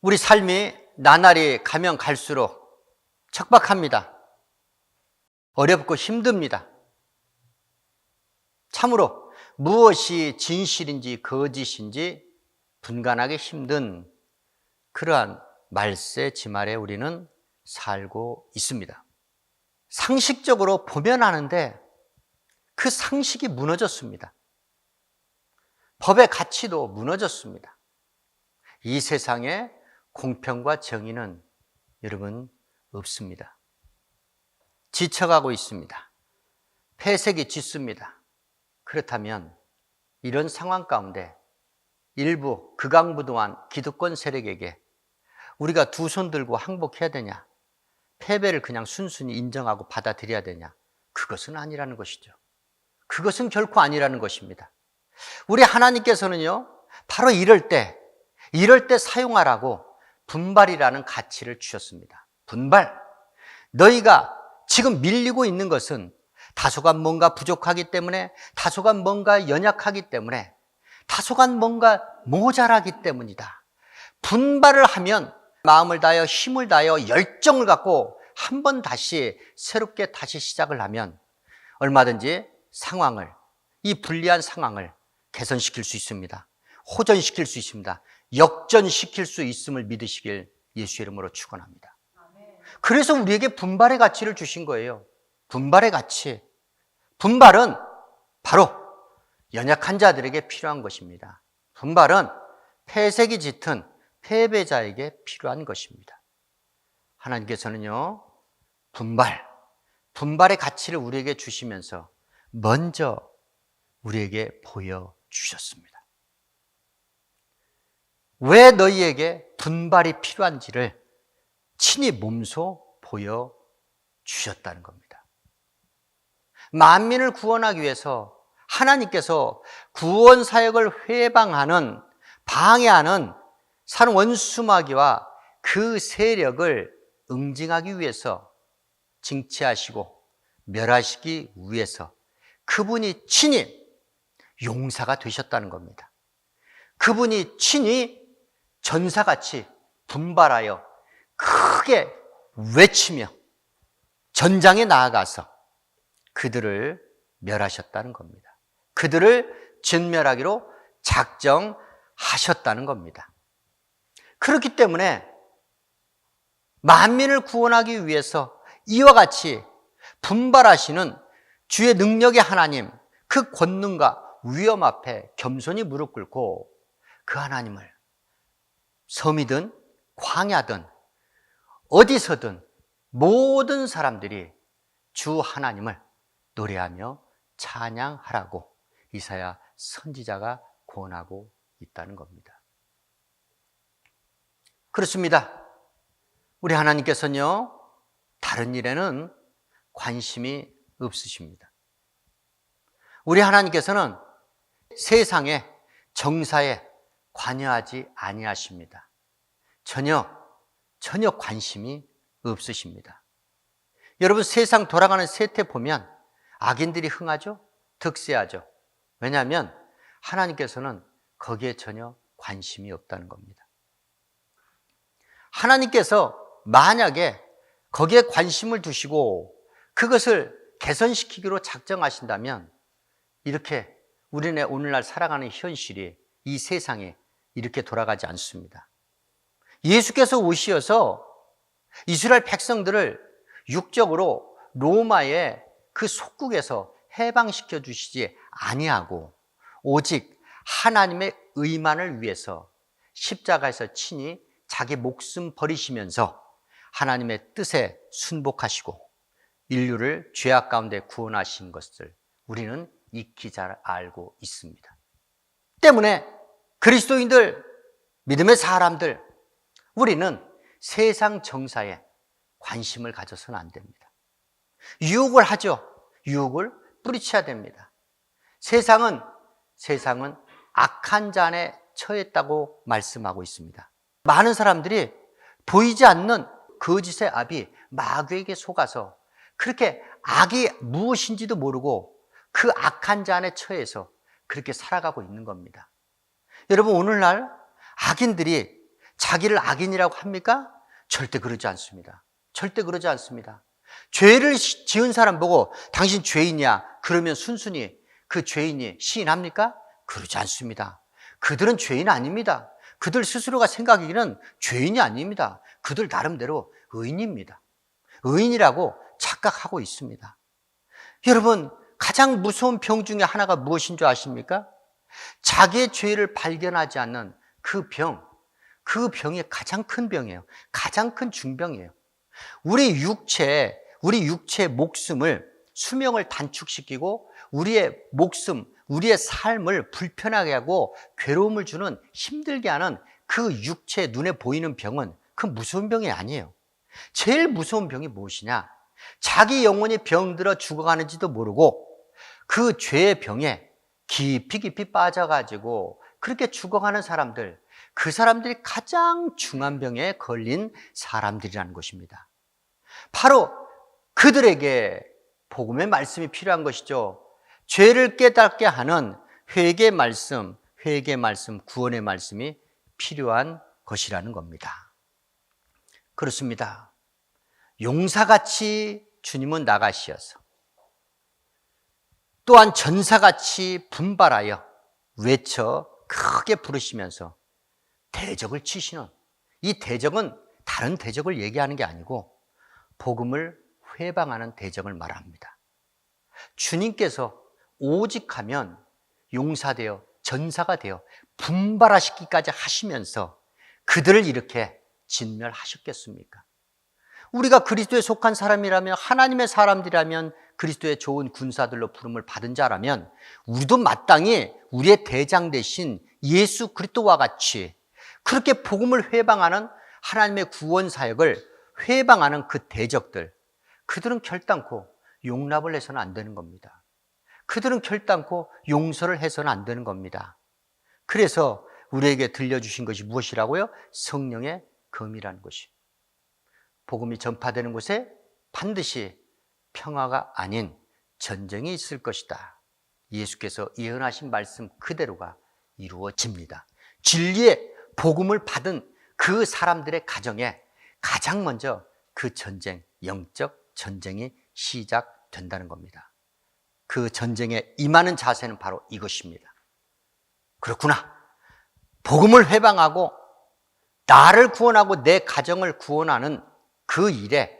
우리 삶이 나날이 가면 갈수록 척박합니다. 어렵고 힘듭니다. 참으로 무엇이 진실인지 거짓인지 분간하기 힘든 그러한 말세 지말에 우리는 살고 있습니다. 상식적으로 보면 아는데 그 상식이 무너졌습니다. 법의 가치도 무너졌습니다. 이 세상에 공평과 정의는 여러분 없습니다. 지쳐가고 있습니다. 폐색이 짙습니다. 그렇다면 이런 상황 가운데 일부 극악무도한 기득권 세력에게 우리가 두 손 들고 항복해야 되냐? 패배를 그냥 순순히 인정하고 받아들여야 되냐? 그것은 아니라는 것이죠. 그것은 결코 아니라는 것입니다. 우리 하나님께서는요, 바로 이럴 때, 이럴 때 사용하라고 분발이라는 가치를 주셨습니다. 분발. 너희가 지금 밀리고 있는 것은 다소간 뭔가 부족하기 때문에, 다소간 뭔가 연약하기 때문에, 다소간 뭔가 모자라기 때문이다. 분발을 하면 마음을 다하여 힘을 다하여 열정을 갖고 한 번 다시 새롭게 다시 시작을 하면 얼마든지 상황을, 이 불리한 상황을 개선시킬 수 있습니다. 호전시킬 수 있습니다. 역전시킬 수 있음을 믿으시길 예수 이름으로 축원합니다. 그래서 우리에게 분발의 가치를 주신 거예요. 분발의 가치. 분발은 바로 연약한 자들에게 필요한 것입니다. 분발은 폐색이 짙은 패배자에게 필요한 것입니다. 하나님께서는요, 분발, 분발의 가치를 우리에게 주시면서 먼저 우리에게 보여주셨습니다. 왜 너희에게 분발이 필요한지를 친히 몸소 보여 주셨다는 겁니다. 만민을 구원하기 위해서 하나님께서 구원 사역을 회방하는, 방해하는 산 원수마귀와 그 세력을 응징하기 위해서 징치하시고 멸하시기 위해서 그분이 친히 용사가 되셨다는 겁니다. 그분이 친히 전사같이 분발하여 크게 외치며 전장에 나아가서 그들을 멸하셨다는 겁니다. 그들을 진멸하기로 작정하셨다는 겁니다. 그렇기 때문에 만민을 구원하기 위해서 이와 같이 분발하시는 주의 능력의 하나님, 그 권능과 위험 앞에 겸손히 무릎 꿇고 그 하나님을 섬이든 광야든 어디서든 모든 사람들이 주 하나님을 노래하며 찬양하라고 이사야 선지자가 권하고 있다는 겁니다. 그렇습니다. 우리 하나님께서는요, 다른 일에는 관심이 없으십니다. 우리 하나님께서는 세상의 정사에 관여하지 아니하십니다. 전혀, 전혀 관심이 없으십니다. 여러분 세상 돌아가는 세태 보면 악인들이 흥하죠? 득세하죠? 왜냐하면 하나님께서는 거기에 전혀 관심이 없다는 겁니다. 하나님께서 만약에 거기에 관심을 두시고 그것을 개선시키기로 작정하신다면 이렇게 우리네 오늘날 살아가는 현실이 이 세상에 이렇게 돌아가지 않습니다. 예수께서 오시어서 이스라엘 백성들을 육적으로 로마의 그 속국에서 해방시켜 주시지 아니하고 오직 하나님의 의만을 위해서 십자가에서 친히 자기 목숨 버리시면서 하나님의 뜻에 순복하시고 인류를 죄악 가운데 구원하신 것을 우리는 익히 잘 알고 있습니다. 때문에 그리스도인들, 믿음의 사람들, 우리는 세상 정사에 관심을 가져서는 안 됩니다. 유혹을 하죠. 유혹을 뿌리쳐야 됩니다. 세상은, 세상은 악한 잔에 처했다고 말씀하고 있습니다. 많은 사람들이 보이지 않는 거짓의 압이 마귀에게 속아서 그렇게 악이 무엇인지도 모르고 그 악한 잔에 처해서 그렇게 살아가고 있는 겁니다. 여러분, 오늘날 악인들이 자기를 악인이라고 합니까? 절대 그러지 않습니다. 절대 그러지 않습니다. 죄를 시- 지은 사람 보고 당신 죄인이야. 그러면 순순히 그 죄인이 시인합니까? 그러지 않습니다. 그들은 죄인 아닙니다. 그들 스스로가 생각하기는 죄인이 아닙니다. 그들 나름대로 의인입니다. 의인이라고 착각하고 있습니다. 여러분, 가장 무서운 병 중에 하나가 무엇인 줄 아십니까? 자기의 죄를 발견하지 않는 그 병, 그 병이 가장 큰 병이에요. 가장 큰 중병이에요. 우리 육체, 우리 육체의 목숨을 수명을 단축시키고 우리의 목숨, 우리의 삶을 불편하게 하고 괴로움을 주는 힘들게 하는 그 육체 눈에 보이는 병은 그 무서운 병이 아니에요. 제일 무서운 병이 무엇이냐? 자기 영혼이 병들어 죽어가는지도 모르고 그 죄의 병에 깊이 깊이 빠져가지고 그렇게 죽어가는 사람들, 그 사람들이 가장 중한 병에 걸린 사람들이라는 것입니다. 바로 그들에게 복음의 말씀이 필요한 것이죠. 죄를 깨닫게 하는 회개 말씀, 회개 말씀, 구원의 말씀이 필요한 것이라는 겁니다. 그렇습니다. 용사같이 주님은 나가시어서 또한 전사같이 분발하여 외쳐 크게 부르시면서 대적을 치시는 이 대적은 다른 대적을 얘기하는 게 아니고 복음을 회방하는 대적을 말합니다. 주님께서 오직 하면 용사되어 전사가 되어 분발하시기까지 하시면서 그들을 이렇게 진멸하셨겠습니까? 우리가 그리스도에 속한 사람이라면 하나님의 사람들이라면 그리스도의 좋은 군사들로 부름을 받은 자라면 우리도 마땅히 우리의 대장 대신 예수 그리스도와 같이 그렇게 복음을 회방하는 하나님의 구원 사역을 회방하는 그 대적들 그들은 결단코 용납을 해서는 안 되는 겁니다. 그들은 결단코 용서를 해서는 안 되는 겁니다. 그래서 우리에게 들려주신 것이 무엇이라고요? 성령의 검이라는 것이. 복음이 전파되는 곳에 반드시 평화가 아닌 전쟁이 있을 것이다. 예수께서 예언하신 말씀 그대로가 이루어집니다. 진리의 복음을 받은 그 사람들의 가정에 가장 먼저 그 전쟁, 영적 전쟁이 시작된다는 겁니다. 그 전쟁에 임하는 자세는 바로 이것입니다. 그렇구나. 복음을 회방하고 나를 구원하고 내 가정을 구원하는 그 일에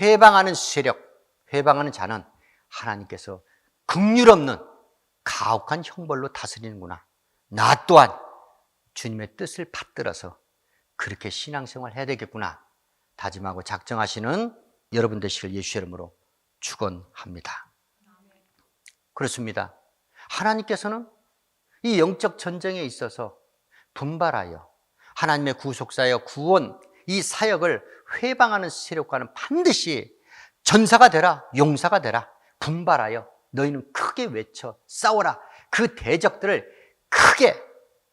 회방하는 세력, 회방하는 자는 하나님께서 극률 없는 가혹한 형벌로 다스리는구나. 나 또한 주님의 뜻을 받들어서 그렇게 신앙생활 해야 되겠구나. 다짐하고 작정하시는 여러분 되시길 예수 이름으로 축원합니다. 그렇습니다. 하나님께서는 이 영적 전쟁에 있어서 분발하여 하나님의 구속사여 구원 이 사역을 회방하는 세력과는 반드시 전사가 되라 용사가 되라 분발하여 너희는 크게 외쳐 싸워라 그 대적들을 크게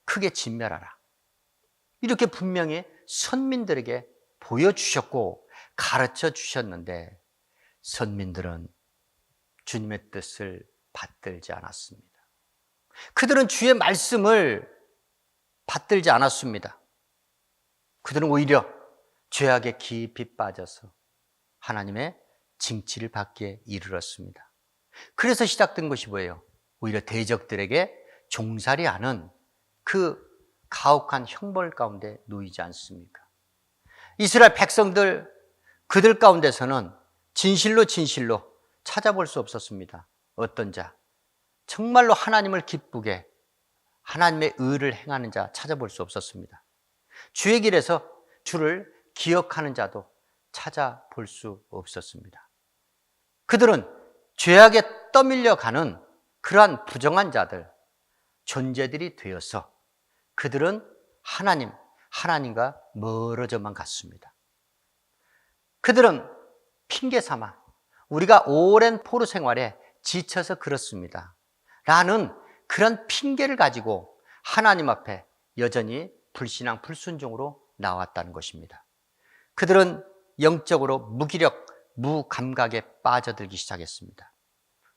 크게 진멸하라 이렇게 분명히 선민들에게 보여주셨고 가르쳐 주셨는데 선민들은 주님의 뜻을 받들지 않았습니다. 그들은 주의 말씀을 받들지 않았습니다. 그들은 오히려 죄악에 깊이 빠져서 하나님의 징치를 받기에 이르렀습니다. 그래서 시작된 것이 뭐예요? 오히려 대적들에게 종살이 하는 그 가혹한 형벌 가운데 놓이지 않습니까? 이스라엘 백성들 그들 가운데서는 진실로 진실로 찾아볼 수 없었습니다. 어떤 자? 정말로 하나님을 기쁘게 하나님의 의를 행하는 자 찾아볼 수 없었습니다. 주의 길에서 주를 기억하는 자도 찾아볼 수 없었습니다. 그들은 죄악에 떠밀려 가는 그러한 부정한 자들, 존재들이 되어서 그들은 하나님, 하나님과 멀어져만 갔습니다. 그들은 핑계 삼아 우리가 오랜 포로 생활에 지쳐서 그렇습니다. 라는 그런 핑계를 가지고 하나님 앞에 여전히 불신앙, 불순종으로 나왔다는 것입니다. 그들은 영적으로 무기력, 무감각에 빠져들기 시작했습니다.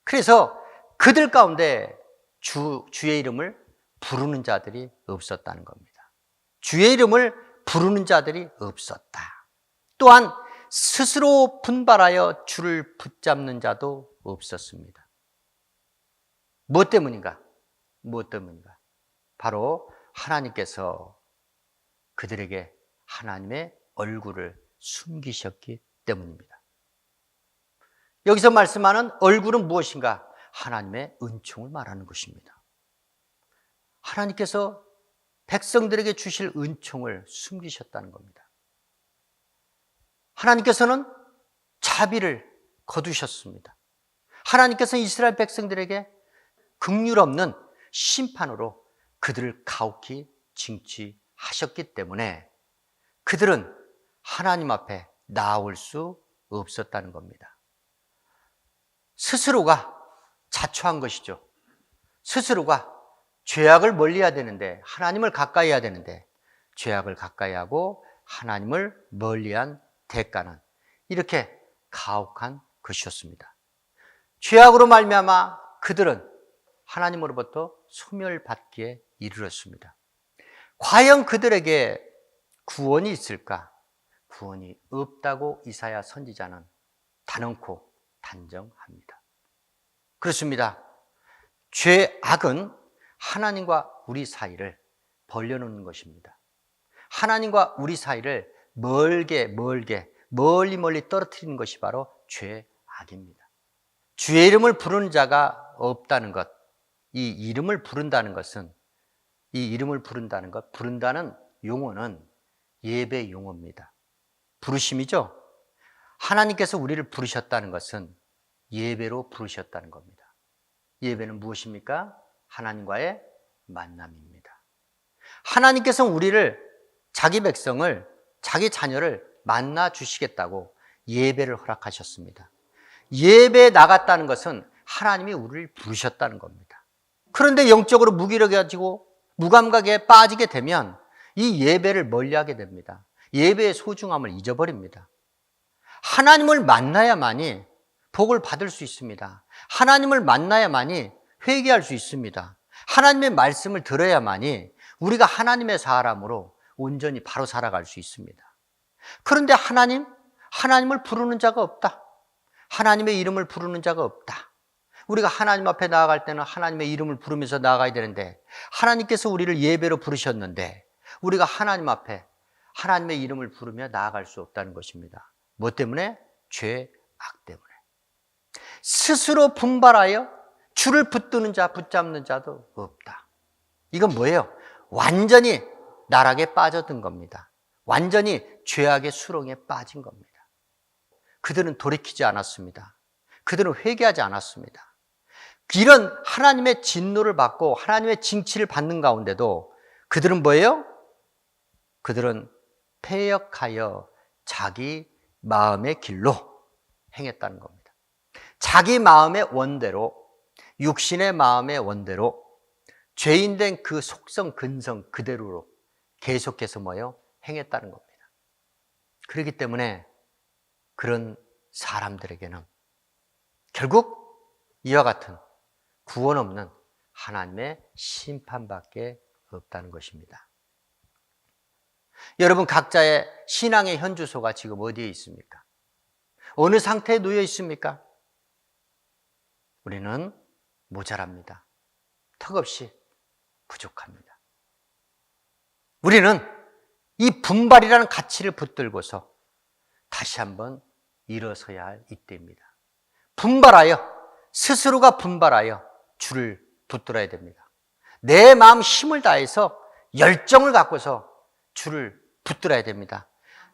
그래서 그들 가운데 주, 주의 이름을 부르는 자들이 없었다는 겁니다. 주의 이름을 부르는 자들이 없었다. 또한 스스로 분발하여 주를 붙잡는 자도 없었습니다. 무엇 때문인가? 무엇 때문인가? 바로 하나님께서 그들에게 하나님의 얼굴을 숨기셨기 때문입니다. 여기서 말씀하는 얼굴은 무엇인가? 하나님의 은총을 말하는 것입니다. 하나님께서 백성들에게 주실 은총을 숨기셨다는 겁니다. 하나님께서는 자비를 거두셨습니다. 하나님께서 이스라엘 백성들에게 극률 없는 심판으로 그들을 가혹히 징치하셨기 때문에 그들은 하나님 앞에 나올 수 없었다는 겁니다. 스스로가 자초한 것이죠. 스스로가 죄악을 멀리 해야 되는데, 하나님을 가까이 해야 되는데, 죄악을 가까이 하고 하나님을 멀리한 대가는 이렇게 가혹한 것이었습니다. 죄악으로 말미암아 그들은 하나님으로부터 소멸받기에 이르렀습니다. 과연 그들에게 구원이 있을까? 구원이 없다고 이사야 선지자는 단언코 단정합니다. 그렇습니다. 죄악은 하나님과 우리 사이를 벌려놓는 것입니다. 하나님과 우리 사이를 멀게 멀게 멀리 멀리 떨어뜨리는 것이 바로 죄악입니다. 주의 이름을 부르는 자가 없다는 것, 이 이름을 부른다는 것은 이 이름을 부른다는 것, 부른다는 용어는 예배 용어입니다. 부르심이죠. 하나님께서 우리를 부르셨다는 것은 예배로 부르셨다는 겁니다. 예배는 무엇입니까? 하나님과의 만남입니다. 하나님께서 우리를 자기 백성을 자기 자녀를 만나 주시겠다고 예배를 허락하셨습니다. 예배에 나갔다는 것은 하나님이 우리를 부르셨다는 겁니다. 그런데 영적으로 무기력해지고 무감각에 빠지게 되면 이 예배를 멀리하게 됩니다. 예배의 소중함을 잊어버립니다. 하나님을 만나야만이 복을 받을 수 있습니다. 하나님을 만나야만이 회개할 수 있습니다. 하나님의 말씀을 들어야만이 우리가 하나님의 사람으로 온전히 바로 살아갈 수 있습니다. 그런데 하나님, 하나님을 부르는 자가 없다. 하나님의 이름을 부르는 자가 없다. 우리가 하나님 앞에 나아갈 때는 하나님의 이름을 부르면서 나아가야 되는데 하나님께서 우리를 예배로 부르셨는데 우리가 하나님 앞에 하나님의 이름을 부르며 나아갈 수 없다는 것입니다. 뭐 때문에? 죄 악 때문에. 스스로 분발하여 줄을 붙드는 자, 붙잡는 자도 없다. 이건 뭐예요? 완전히 나락에 빠져든 겁니다. 완전히 죄악의 수렁에 빠진 겁니다. 그들은 돌이키지 않았습니다. 그들은 회개하지 않았습니다. 이런 하나님의 진노를 받고 하나님의 징치를 받는 가운데도 그들은 뭐예요? 그들은 패역하여 자기 마음의 길로 행했다는 겁니다. 자기 마음의 원대로, 육신의 마음의 원대로, 죄인된 그 속성, 근성 그대로로 계속해서 뭐예요? 행했다는 겁니다. 그렇기 때문에 그런 사람들에게는 결국 이와 같은 구원 없는 하나님의 심판밖에 없다는 것입니다. 여러분 각자의 신앙의 현주소가 지금 어디에 있습니까? 어느 상태에 놓여 있습니까? 우리는 모자랍니다. 턱없이 부족합니다. 우리는 이 분발이라는 가치를 붙들고서 다시 한번 일어서야 할 이때입니다. 분발하여, 스스로가 분발하여 줄을 붙들어야 됩니다. 내 마음 힘을 다해서 열정을 갖고서 줄을 붙들어야 됩니다.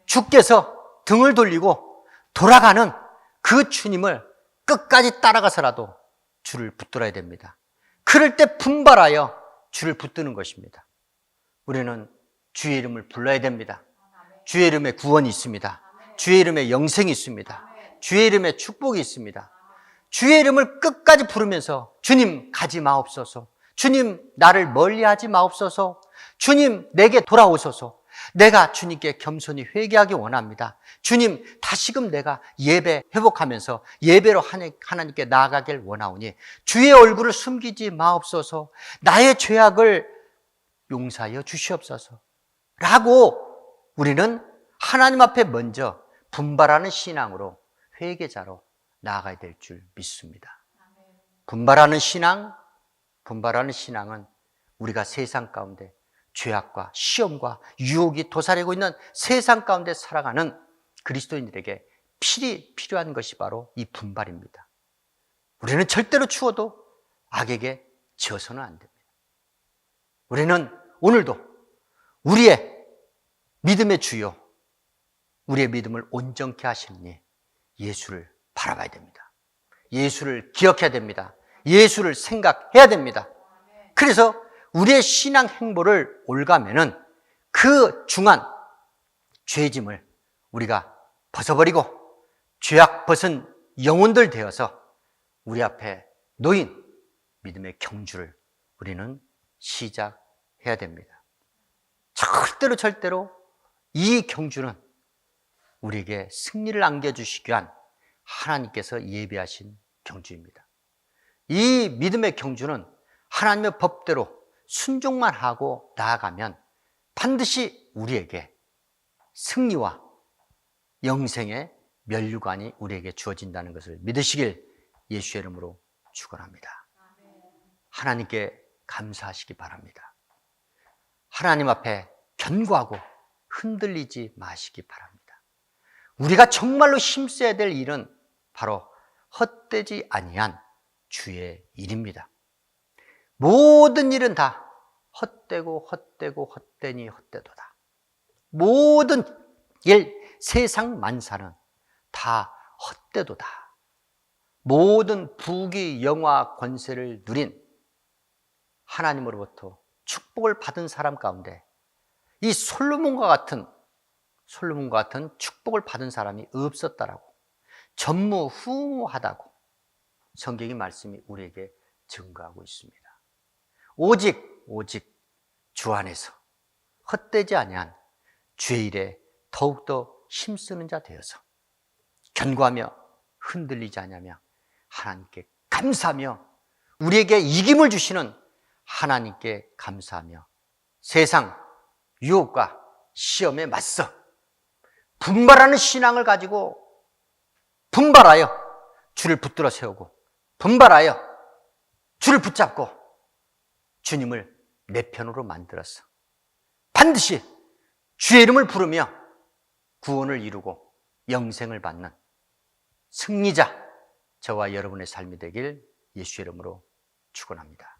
주께서 등을 돌리고 돌아가는 그 주님을 끝까지 따라가서라도 줄을 붙들어야 됩니다. 그럴 때 분발하여 줄을 붙드는 것입니다. 우리는 주의 이름을 불러야 됩니다. 주의 이름에 구원이 있습니다. 주의 이름에 영생이 있습니다. 주의 이름에 축복이 있습니다. 주의 이름을 끝까지 부르면서 주님 가지 마옵소서. 주님 나를 멀리 하지 마옵소서. 주님 내게 돌아오소서. 내가 주님께 겸손히 회개하기 원합니다. 주님 다시금 내가 예배 회복하면서 예배로 하나님께 나아가길 원하오니 주의 얼굴을 숨기지 마옵소서. 나의 죄악을 용서하여 주시옵소서. 라고 우리는 하나님 앞에 먼저 분발하는 신앙으로 회개자로 나아가야 될 줄 믿습니다. 분발하는 신앙, 분발하는 신앙은 우리가 세상 가운데 죄악과 시험과 유혹이 도사리고 있는 세상 가운데 살아가는 그리스도인들에게 필히 필요한 것이 바로 이 분발입니다. 우리는 절대로 추워도 악에게 지어서는 안 됩니다. 우리는 오늘도 우리의 믿음의 주요, 우리의 믿음을 온전케 하시니 예수를 바라봐야 됩니다. 예수를 기억해야 됩니다. 예수를 생각해야 됩니다. 그래서 우리의 신앙 행보를 올가면은 그 중한 죄짐을 우리가 벗어버리고 죄악 벗은 영혼들 되어서 우리 앞에 놓인 믿음의 경주를 우리는 시작해야 됩니다. 절대로 절대로 이 경주는 우리에게 승리를 안겨주시기 위한 하나님께서 예비하신 경주입니다. 이 믿음의 경주는 하나님의 법대로 순종만 하고 나아가면 반드시 우리에게 승리와 영생의 면류관이 우리에게 주어진다는 것을 믿으시길 예수의 이름으로 축원합니다. 하나님께 감사하시기 바랍니다. 하나님 앞에 견고하고 흔들리지 마시기 바랍니다. 우리가 정말로 힘써야 될 일은 바로 헛되지 아니한 주의 일입니다. 모든 일은 다 헛되고 헛되고 헛되니 헛되도다. 모든 일, 세상 만사는 다 헛되도다. 모든 부귀, 영화, 권세를 누린 하나님으로부터 축복을 받은 사람 가운데 이 솔로몬과 같은 솔로몬과 같은 축복을 받은 사람이 없었다라고 전무후무하다고 성경의 말씀이 우리에게 증거하고 있습니다. 오직 오직 주 안에서 헛되지 아니한 주의 일에 더욱더 힘쓰는 자 되어서 견고하며 흔들리지 않으며 하나님께 감사하며 우리에게 이김을 주시는 하나님께 감사하며 세상 유혹과 시험에 맞서 분발하는 신앙을 가지고 분발하여 주를 붙들어 세우고 분발하여 주를 붙잡고 주님을 내 편으로 만들어서 반드시 주의 이름을 부르며 구원을 이루고 영생을 받는 승리자 저와 여러분의 삶이 되길 예수의 이름으로 축원합니다.